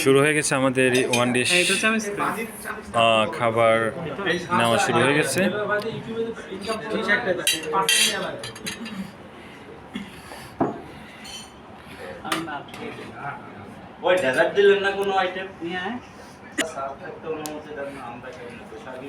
শুরু হয়ে গেছে আমাদের ওয়ান ডিশ হ্যাঁ, চামচ খাবার নেওয়া শুরু হয়ে গেছে। ওই ডেজার্ট দিলেন না কোনো আইটেম নিয়ে আয়। একটা অনুমতি দেন না আমরা খাই না তো সার্ভি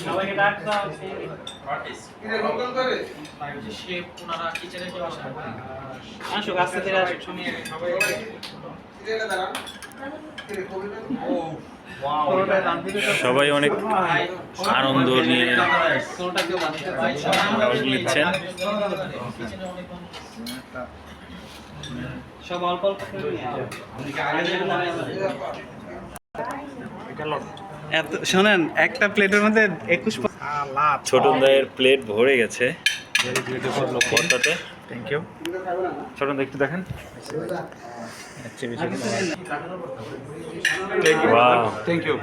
সবাইকে ডাক দাও আসুক আস্তে ধীরে আসুক সময় পুরোটাই দাম দিতে তো- সবাই অনেক আনন্দ নিয়ে সব অল্প অল্প। এত শোনেন একটা প্লেটের মধ্যে একুশ ছোটন দায়ের প্লেট ভরে গেছে। ভর্তাতে থ্যাংক ইউ ছোটন দা একটু দেখেন। থ্যাংক ইউ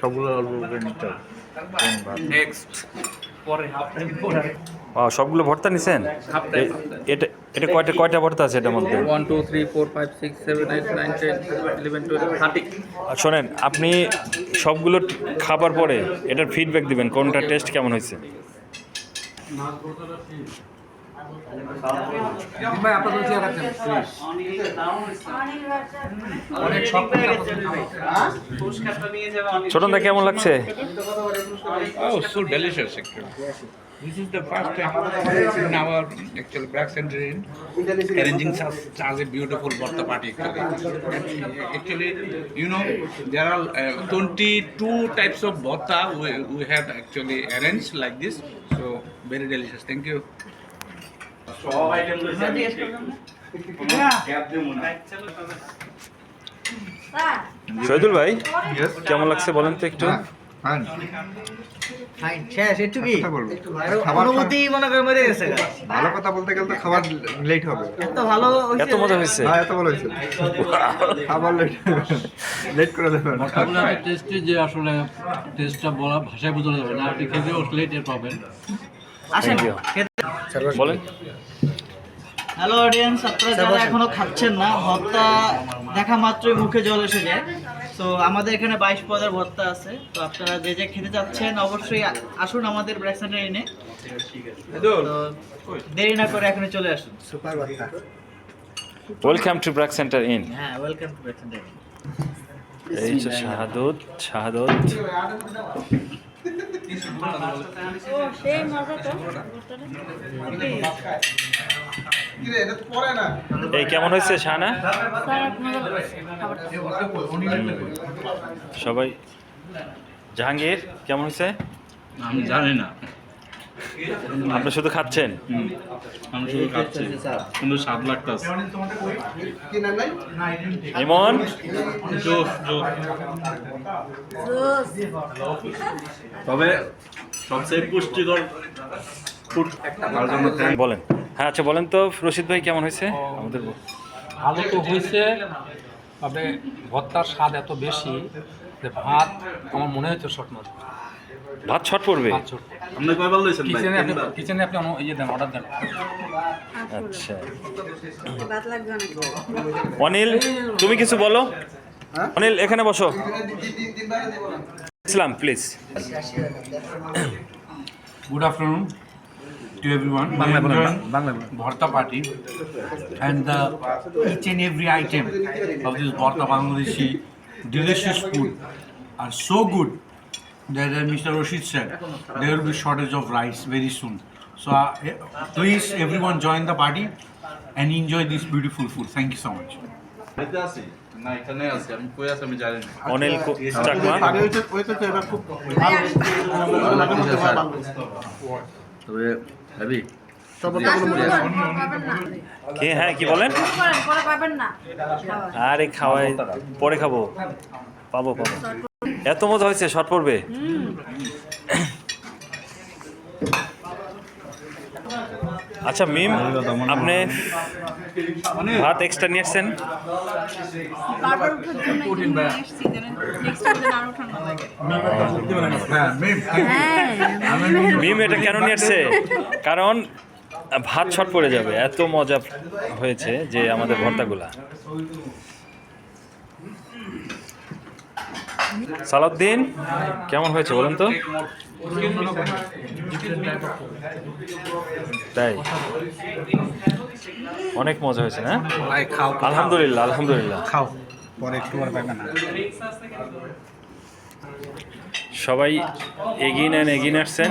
সবগুলো অল্প করে নিতে হবে। নেক্সট Wow, সবগুলো ভর্তা নিছেন? এটা এটা কয়টা কয়টা ভর্তা আছে এটার মধ্যে? One two three four five six seven eight nine ten eleven twelve thirty শোনেন আপনি সবগুলো খাবার পরে এটার ফিডব্যাক দিবেন কোনটা টেস্ট কেমন হয়েছে? ভাই রাখছেন অনেক শখ ছোটন দা কেমন লাগছে Oh, so delicious actually. This is the first time in our actual black center in arranging such, such a beautiful birthday party actually. Actually, you know, there are uh, 22 types of bhatta we, we have actually arranged like this. So very delicious. Thank you. সব item লইছে আমি gap দেব না। শহীদুল ভাই কেমন লাগছে বলেন তো একটু? ফাইন শেষ একটু কি? কথা বলব। আর খাবার অনুমতি মনে করে মরে গেছে। গা। ভালো কথা বলতে গেলে তো খাবার লেট হবে। এত ভালো এত মজা হয়েছে। হ্যাঁ এত ভালো হয়েছে। খাবার লেট লেট করে দেবেন। আপনার টেস্টে যে আসলে টেস্টটা বলা ভাষায় বোঝানো যাবে না। আপনি খেতে বসলে টের পাবেন। আসেন। বলেন। হ্যালো অডিয়েন্স আপনারা যারা এখনও খাচ্ছেন না ভর্তা দেখা মাত্রই মুখে জল এসে যায়। তো আমাদের এখানে বাইশ পদের ভর্তা আছে। তো আপনারা যে যে খেতে চাচ্ছেন অবশ্যই আসুন আমাদের ব্র্যাক সেন্টার এনে। তো দেরি না করে এখানে চলে আসুন। সুপার ভর্তা। Welcome to BRAC centre in হ্যাঁ ওয়েলকাম টু ব্র্যাক সেন্টার এই যে শাহাদত শাহাদত। এই কেমন হয়েছে শাহানা? সবাই জাহাঙ্গীর কেমন হয়েছে? আমি জানি না। আপনি শুধু খাচ্ছেন? আমি শুধু খাচ্ছি। কিন্তু স্বাদ লাগতেছে। ইমন? জোস জোস তবে সবচেয়ে পুষ্টিকর বলেন। হ্যাঁ আচ্ছা বলেন তো রশিদ ভাই কেমন হয়েছে? আমাদের ভালো তো হয়েছে তবে ভর্তার স্বাদ এত বেশি যে ভাত আমার মনে হচ্ছে শর্ট মাছ। ভাত ছট পড়বে? আপনি কয়বার লইছেন ভাই? কিচেনে আপনি কিচেনে আপনি অন- ইয়ে দেন অর্ডার দেন। আচ্ছা। ভাত লাগবে অনিল তুমি কিছু বলো? অনিল এখানে বসো। Islam please good afternoon to everyone. enjoying Bangla বলেন। Bharta party and the each and every item of this Bharta Bangladeshi delicious food are so good that as Mr. Rashid said, there will be shortage of rice very soon. So uh, eh, please everyone join the party and enjoy this beautiful food. Thank you so much. বাড়িতে আছি না এখানে আছে আমি কই আছে আমি জানি না অনিল কু- চাকমা তবে কি হ্যাঁ কি বলেন? পরে পাবেন না। আরে খাওয়াই পরে খাব। পাবো পাবো। এত মজা হয়েছে শর্ট পড়বে? আচ্ছা মিম আপনি ভাত এক্সট্রা নিয়ে আসছেন? লাগে। হ্যাঁ মিম এটা কেন নিয়ে আসছে? কারণ ভাত ছট পড়ে যাবে এত মজা হয়েছে যে আমাদের ভর্তাগুলা। সালাউদ্দিন কেমন হয়েছে বলেন তো? তাই? অনেক মজা হয়েছে না? আলহামদুলিল্লাহ আলহামদুলিল্লাহ। খাও পরে একটু পরে পাবে না সবাই এগিয়ে নেন এগিয়ে আসছেন।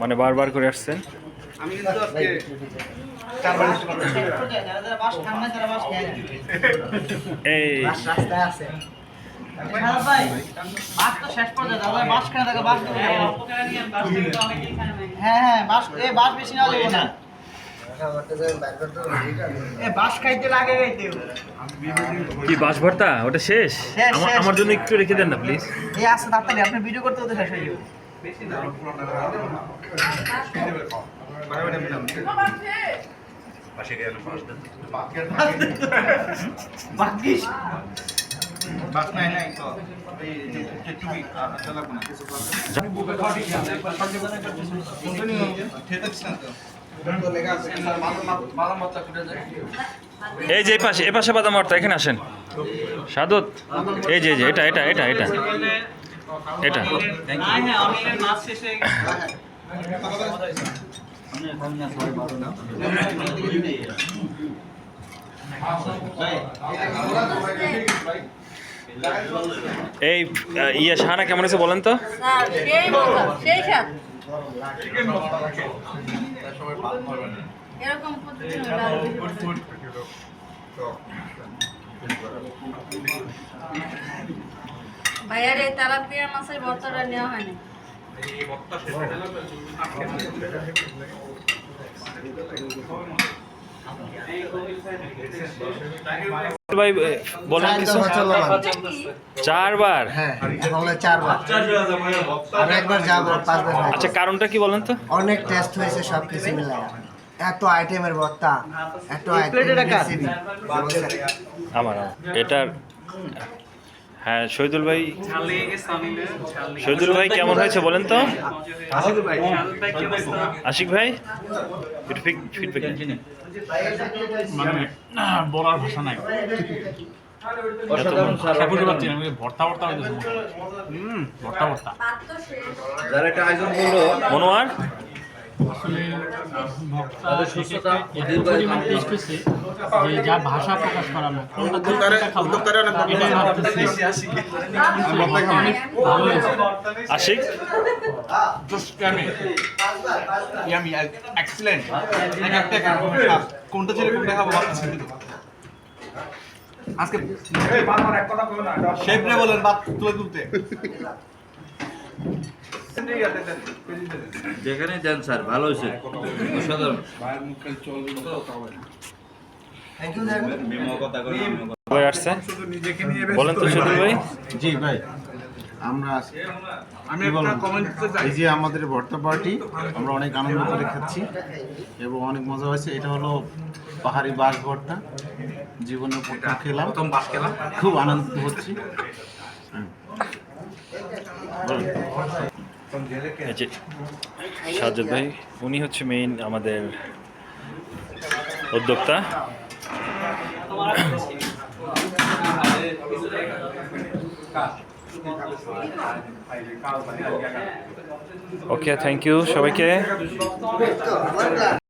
মানে বারবার করে আসছেন। আমি কিন্তু আজকে যারা যারা বাস খান না বাস এই। রাস্তায় আছে। কি বাস ভর্তা? ওটা শেষ? শেষ, আমার- জন্য একটু রেখে দেন না প্লিজ এই আসছে তাড়াতাড়ি আপনি ভিডিও করতে করতে শেষ হয়ে যাবে। তো এই যে এই পাশে এ পাশে বাদাম ভর্তা এখানে আসেন। সাদত, এই যে এটা এটা এটা এটা। এটা। মাছ শেষে এই ইয়ে শাহানা কেমন আছে বলেন তো। ভাইয়ার এই তেলাপিয়া মাছের নেওয়া হয়নি। ভাই বলেন কিছু? চারবার? হ্যাঁ চারবার। আর একবার যাব পাঁচবার আচ্ছা কারণটা কি বলেন তো? অনেক টেস্ট হয়েছে সব কিছু মিলে। এত আইটেমের ভর্তা এত আইটেম আমার। এটার হ্যাঁ শহীদুল ভাই। শহীদুল ভাই কেমন হয়েছে বলেন তো? আশিক ভাই? একটু ফিডব্যাক মানে বলার ভাষা নাই। মনোয়ার? যে যা ভাষা প্রকাশ করা না কোনটা দিয়ে কোনটা খাব। আশিক? কোনটা কোনটা আজকে শেফ রে বলেন ভাত তুলে তুলতে। যেখানে দেন স্যার ভালো হয়েছে। অসাধারণ। বলেন তো ভাই। জি ভাই। আমরা আমি এই যে আমাদের ভর্তা পার্টি আমরা অনেক আনন্দ করে খাচ্ছি এবং অনেক মজা হয়েছে। এটা হলো পাহাড়ি বাস ভর্তা। জীবনে খেলাম। বাস খেলাম। খুব আনন্দিত হচ্ছি। হুম। বলুন। এই যে সাজ্জাদ ভাই উনি হচ্ছে মেইন আমাদের উদ্যোক্তা। ওকে থ্যাংক ইউ সবাইকে।